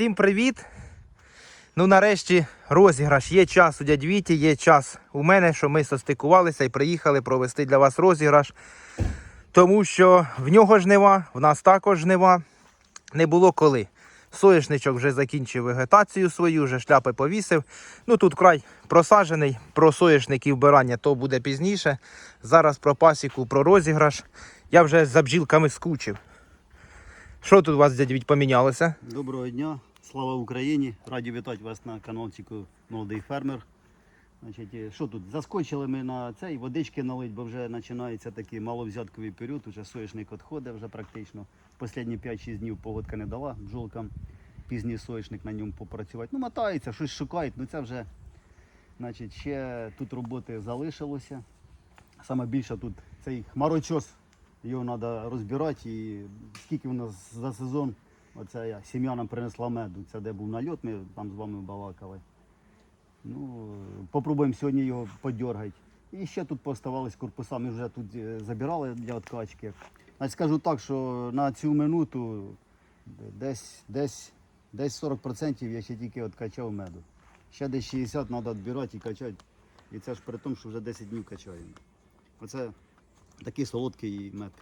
всім привіт! Ну, нарешті розіграш. Є час у дядь Віті, є час у мене, що ми состикувалися і приїхали провести для вас розіграш. Тому що в нього жнива, в нас також жнива. Не було коли. Соєшничок вже закінчив вегетацію свою, вже шляпи повісив. Ну тут край просаджений. Про соєшник і вбирання то буде пізніше. Зараз про пасіку, про розіграш. Я вже за бджілками скучив. Що тут у вас дядь Віть помінялося? Доброго дня, слава Україні! Раді вітати вас на каналчику Молодий фермер. Значить, е, що тут? Заскочили ми на цей водички налить, бо вже починається такий маловзятковий період, уже соєшник відходить вже практично. Останні 5-6 днів погодка не дала бджолкам. Пізній соєшник на ньому попрацювати. Ну, мотаються, щось шукають, ну це вже значить, ще тут роботи залишилося. Саме більше тут цей хмарочос, його треба розбирати. І скільки у нас за сезон, оця я, сім'я нам принесла меду. Це де був нальот, ми там з вами балакали. Ну, попробуємо сьогодні його подергати. І ще тут поставались корпуса, ми вже тут е, забирали для откачки. Значить, скажу так, що на цю минуту десь, десь, десь 40% я ще тільки откачав меду. Ще десь 60 треба відбирати і качати. І це ж при тому, що вже 10 днів качаємо. Оце такий солодкий мед.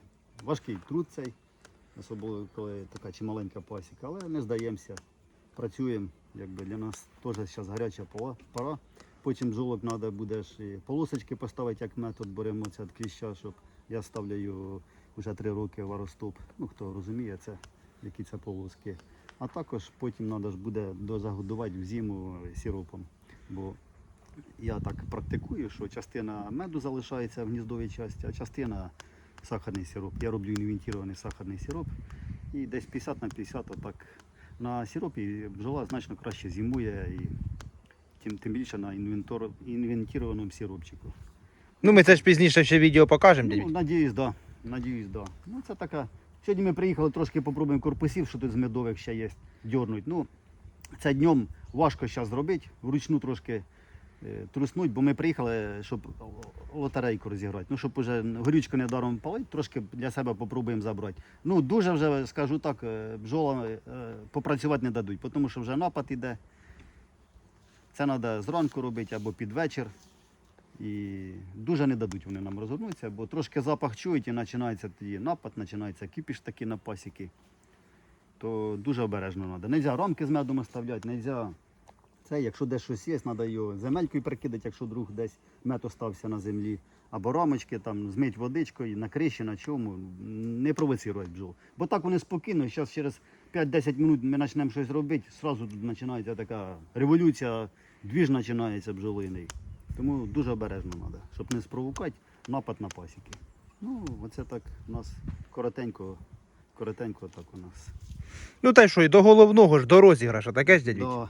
Важкий труд цей, особливо коли така чималенька пасіка, але не здаємося. Працюємо, якби для нас теж зараз гаряча пора. Потім жолоб треба буде і полосочки поставити як метод, беремо це від кліща, щоб я ставлю вже три роки варостоп. Ну хто розуміє це, які це полоски. А також потім треба буде дозагодувати в зиму сиропом. Бо я так практикую, що частина меду залишається в гніздовій часті, а частина сахарний сироп. Я роблю інвентірований сахарний сироп. І десь 50 на 50 отак на сиропі бджола значно краще зимує і тим, тим більше на інвентор, інвентірованому сиропчику. Ну, ми це ж пізніше ще відео покажемо, Ну, надіюсь, да. Надіюсь, да. Ну, це така. Сьогодні ми приїхали трошки попробуємо корпусів, що тут з медових ще є, дьорнуть. Ну, це днем важко зараз зробити, вручну трошки труснуть, бо ми приїхали, щоб лотерейку розіграти. Ну, щоб уже горючку не даром палити, трошки для себе попробуємо забрати. Ну, дуже вже, скажу так, е, бджолами е, попрацювати не дадуть, тому що вже напад іде. Це треба зранку робити або під вечір. І дуже не дадуть вони нам розгорнутися, бо трошки запах чують і починається тоді напад, починається кипіш такі на пасіки. То дуже обережно треба. Нельзя рамки з медом оставляти, нельзя. Це, якщо десь щось є, треба його земелькою прикидати, якщо друг десь мед остався на землі. Або рамочки там змить водичкою на криші, на чому. Не провоцирувати бджол. Бо так вони спокійно, зараз через 5-10 минут ми почнемо щось робити, одразу тут починається така революція, двіж починається бджолиний. Тому дуже обережно треба, щоб не спровокати напад на пасіки. Ну, оце так у нас коротенько, коротенько так у нас. Ну та й що, і до головного ж, до розіграша, таке ж дядь Віть? Да,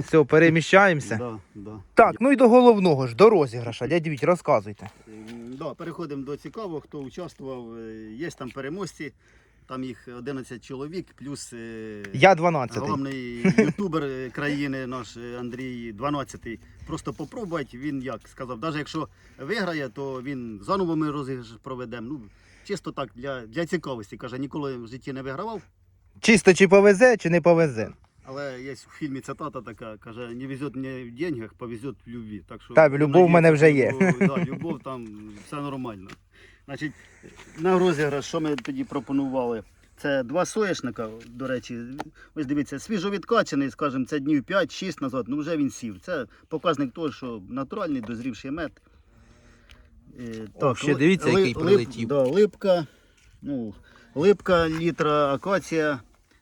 Все, переміщаємося. да, да. Так, ну і до головного ж, до розіграша. Дядь Віть, розказуйте. М, Да, переходимо до цікавого, хто участвував. Е, Є там переможці, там їх 11 чоловік, плюс е, Я 12-й. головний ютубер е, країни наш е, Андрій 12-й. Просто попробувати, він як сказав, навіть якщо виграє, то він заново ми розіграш проведемо. Ну, чисто так, для, для цікавості. Каже, ніколи в житті не вигравав. Чисто чи повезе, чи не повезе. Але є в фільмі цитата така, каже, не везет мені в деньгах, повезет в любві. Так що Та, любов в мене вже є. що, Да, любов там все нормально. Значить, на розіграш, що ми тоді пропонували? Це два соєшника, до речі. Ось дивіться, свіжовідкачений, скажімо, це днів 5-6 назад, ну вже він сів. Це показник того, що натуральний дозрівший мед. О, ще дивіться, який прилетів. Да, липка, ну, липка, літра акація,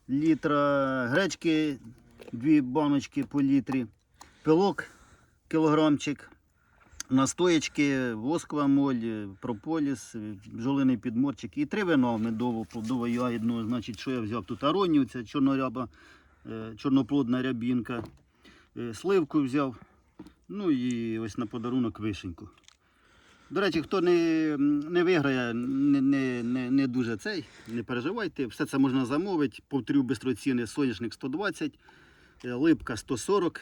літра гречки, дві баночки по літрі, пилок, кілограмчик, настоячки, воскова моль, прополіс, бджолиний підморчик і три вина медово плодово ягідного. Значить, що я взяв тут аронію, це чорноряба, е, чорноплодна рябінка, е, сливку взяв. Ну і ось на подарунок вишеньку. До речі, хто не, не виграє, не, не, не, не дуже цей, не переживайте. Все це можна замовити. Повторю бистро ціни соняшник 120, е, липка 140,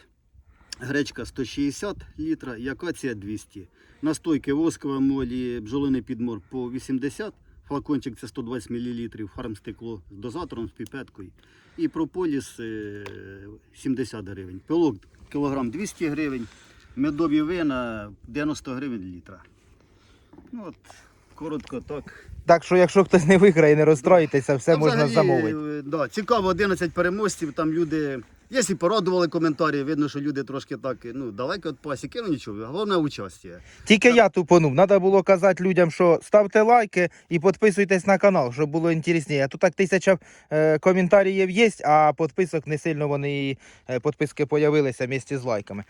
гречка 160 літра і акація 200. Настойки воскова молі, бджолиний підмор по 80, флакончик це 120 мл, фармстекло з дозатором, з піпеткою. І прополіс е, 70 гривень. Пилок кілограм 200 гривень, медові вина 90 гривень літра. Ну, от, коротко так. Так що, якщо хтось не виграє, не розстроїтеся, все Та можна взагалі, замовити. е, Да, цікаво, 11 переможців, там люди. Якщо порадували коментарі, видно, що люди трошки так ну, далеко від пасіки, ну нічого, головне участь. Тільки я тупонув. Треба було казати людям, що ставте лайки і підписуйтесь на канал, щоб було інтересніше. А тут так тисяча е, коментарів є, а підписок не сильно вони е, підписки появилися місті з лайками.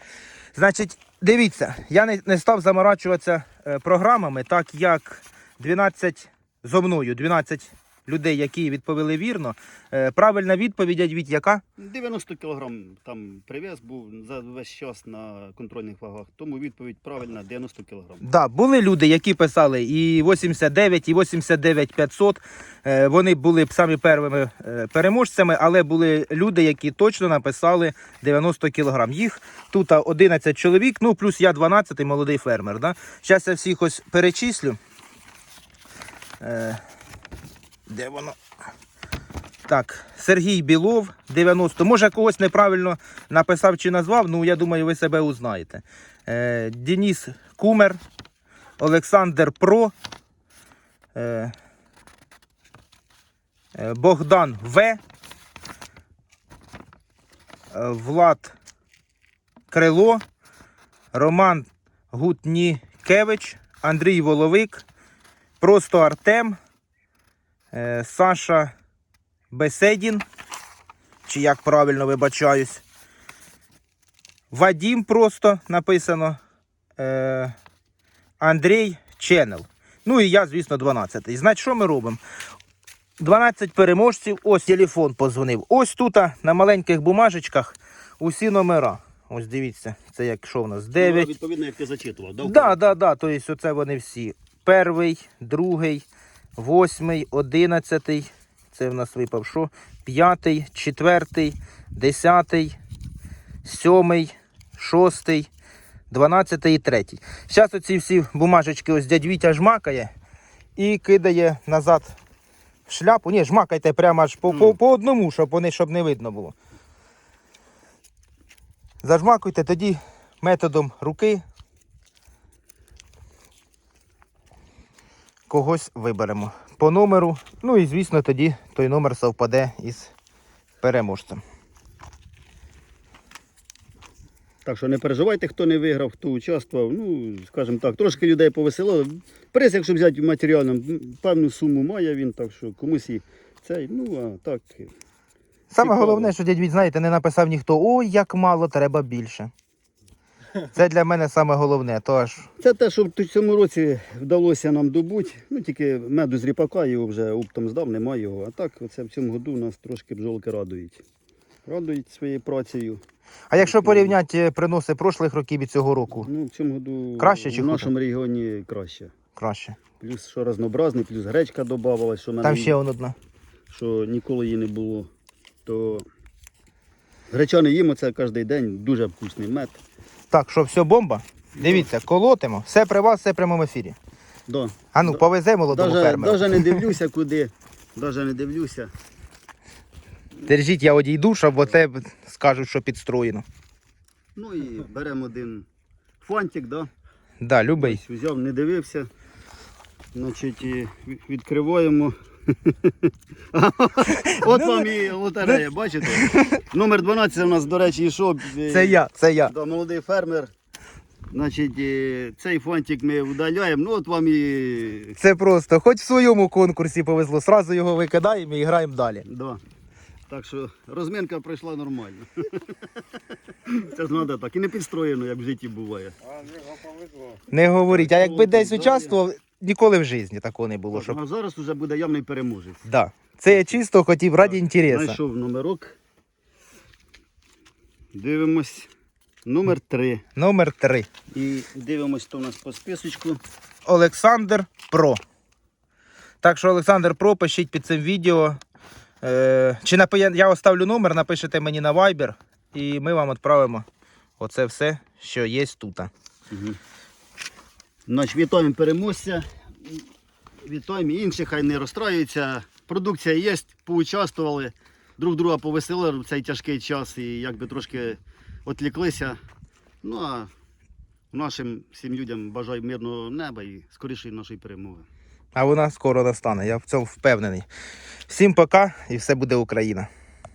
Значить, дивіться, я не, не став заморачуватися е, програмами, так як 12 зо мною, 12 людей, які відповіли вірно. Е, правильна відповідь, від яка? 90 кг там привіз був за весь час на контрольних вагах. Тому відповідь правильна 90 кг. Да, були люди, які писали і 89, і 89 500. Е, Вони були б самі первими е, переможцями, але були люди, які точно написали 90 кг. Їх тут 11 чоловік, ну плюс я 12 молодий фермер. Да? Зараз я всіх ось перечислю. Е, Де воно? Так, Сергій Білов, 90. Може, когось неправильно написав чи назвав, ну я думаю, ви себе узнаєте. Е, Денис Кумер, Олександр Про, е, е, Богдан В, е, Влад Крило, Роман Гутнікевич, Андрій Воловик, Просто Артем, Саша Беседін, чи як правильно вибачаюсь. Вадім просто написано. Е, Андрій Ченел. Ну і я, звісно, 12-й. Значить, що ми робимо? 12 переможців, ось телефон позвонив. Ось тут на маленьких бумажечках усі номера. Ось дивіться, це як що в нас? 9. Ну, відповідно, як ти зачитував. Да, Да, да, да. Тобто оце вони всі. Перший, другий, восьмий, одинадцятий. Це в нас випав що? П'ятий, четвертий, десятий, сьомий, шостий, дванадцятий і третій. Зараз оці всі бумажечки ось дядь Вітя жмакає і кидає назад в шляпу. Ні, жмакайте прямо аж по, по, по одному, щоб вони щоб не видно було. Зажмакуйте тоді методом руки когось виберемо по номеру. Ну і звісно, тоді той номер совпаде із переможцем. Так що не переживайте, хто не виграв, хто участвував. Ну, скажімо так, трошки людей повеселило. Приз, якщо взяти матеріально, певну суму має він, так що комусь і цей, ну а так. Саме Цікаво. головне, що дядь знаєте, не написав ніхто, ой, як мало, треба більше. Це для мене саме головне. То аж Це те, що в цьому році вдалося нам добути. Ну тільки меду з ріпака його вже оптом здав, немає його. А так, оце в цьому году нас трошки бджолки радують. Радують своєю працею. А якщо порівняти приноси прошлих років і цього року, Ну, в цьому году Краще чи в хуже? нашому регіоні краще. краще. Плюс що разнообразний, плюс гречка додавалась, що, в мене Там ще он одна. що ніколи її не було. То гречани їмо це кожен день, дуже вкусний мед. Так, що все бомба? Дивіться, колотимо. Все при вас, все в прямому ефірі. Да. А ну, повезе молодому Даже, фермеру. даже не дивлюся куди. Даже не дивлюся. Держіть, я одійду, щоб оте скажуть, що підстроєно. Ну і беремо один фантик, да? Да, любий. Ось Взяв, не дивився. Значить, і відкриваємо. От вам і лотерея, бачите? Номер 12 у нас, до речі, йшов. е, Це я, це я. Да, молодий фермер. Значить, е, цей фантик ми вдаляємо. Ну от вам і. Це просто, хоч в своєму конкурсі повезло, сразу його викидаємо і граємо далі. Да. Так що розминка пройшла нормально. Це ж треба так. І не підстроєно, як в житті буває. Не говоріть, а якби Ну, десь участвував, ніколи в житті такого не було. Щоб... А зараз вже буде явний переможець. Да. Це я чисто хотів раді інтересу. Знайшов номерок. Дивимось. Номер 3. Номер 3. І дивимось, хто у нас по списочку. Олександр Про. Так що, Олександр Про, пишіть під цим відео. Е, чи напи... Я оставлю номер, напишете мені на Viber, і ми вам відправимо оце все, що є тут. Значить, вітаємо переможця. Вітаємо. Інші хай не розстраюються. Продукція є, поучаствували, друг друга повеселили в цей тяжкий час і якби трошки відліклися. Ну а нашим всім людям бажаю мирного неба і скорішої нашої перемоги. А вона скоро настане, я в цьому впевнений. Всім пока і все буде Україна.